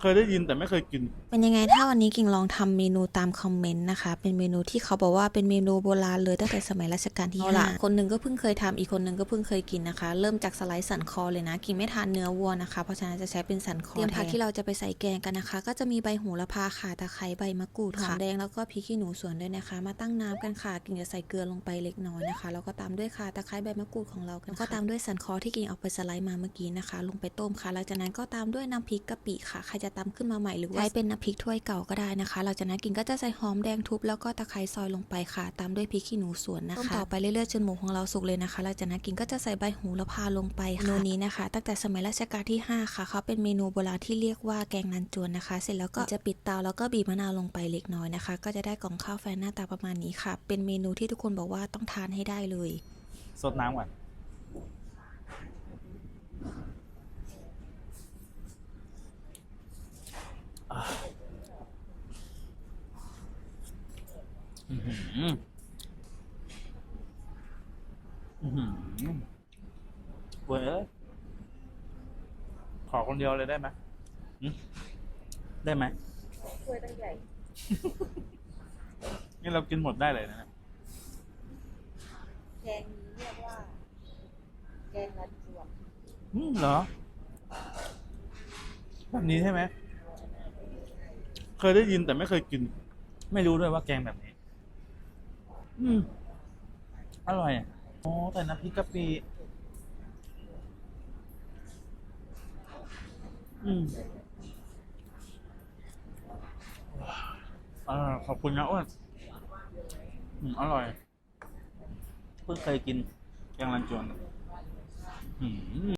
เคยได้ยินแต่ไม่เคยกิน เป็นยังไงถ้าวันนี้กิ่งลองทำเมนูตามคอมเมนต์นะคะ เป็นเมนูที่เขาบอกว่าเป็นเมนูโบราณเลยตั้งแต่สมัยรัชกาลที่ห้าคนหนึ่งก็เพิ่งเคยทำอีกคนหนึ่งก็เพิ่งเคยกินนะคะ เริ่มจากสไลด์สันคอเลยนะ กิ่งไม่ทานเนื้อวัวนะคะ เพราะฉะนั้นจะใช้เป็นสันคอเตรียมผักที่เราจะไปใส่แกงกันนะคะ ก็จะมีใบโหระพาค่ะตะไคร้ใบมะกรูดค่ะหอมแดงแล้วก็พริกขี้หนูสวนด้วยนะคะ มาตั้งน้ำกันค่ะ กิ่งจะใส่เกลือลงไปเล็กน้อยนะคะ แล้วก็ตามด้วยค่ะตะไคร้ใบมะกรูดของเรากันแล้วก็ตามด้วยสันคอที่กิ่งเอาไปสไลด์มาเมื่อกี้นะคะ ลงไปต้มค่ะหลังจากนั้นก็ตามด้วยน้ำพริกกะปิค่ะใครจะตำขึ้นมาใหม่หรือว่าใช้เป็นน้ำพริกถ้วยเก่าก็ได้นะคะ หลังจากนั้นกิ่งก็จะใส่หอมแดงทุบแล้วก็ตะไคร้ซอยลงไปค่ะ ตามด้วยพริกขี้หนูสวนนะคะต้มต่อไปเรื่อยๆจนหมูของเราสุกเลยนะคะหลังจากนั้นกิ่งก็จะใส่ใบโหระพาลงไปค่ะเมนูนี้นะคะ ตั้งแต่สมัยรัชกาลที่ห้าค่ะเขาเป็นเมนูโบราณที่เรียกว่าแกงนันจวนนะคะ เสร็จแล้วก็จะปิดเตาแล้วก็บีบมะนาวลงไปเล็กน้อยนะคะ ก็จะได้กล่องข้าวแฟนหน้าตาประมาณนี้ค่ะ เป็นเมนูที่ทุกคนบอกว่าต้องทานให้ได้เลยสดน้ำก่อน อื้อหืออื้อหือเว้ยเอ้ยขอคนเดียวเลยได้ไหมหึได้ไหม ถ้วยตั้งใหญ่นี่เรากินหมดได้เลยนะเนี่ยแกงนี้เรียกว่า แกงรันจวนอืมเหรอ แบบนี้ใช่ไหม เคยได้ยินแต่ไม่เคยกิน ไม่รู้ด้วยว่าแกงแบบนี้ อืม อร่อยอะโอ้แต่น้ำพริกกะปิอืมอ่าขอบคุณนะอ้วนอืม อร่อย เพิ่งเคยกินแกงรันจวนอืม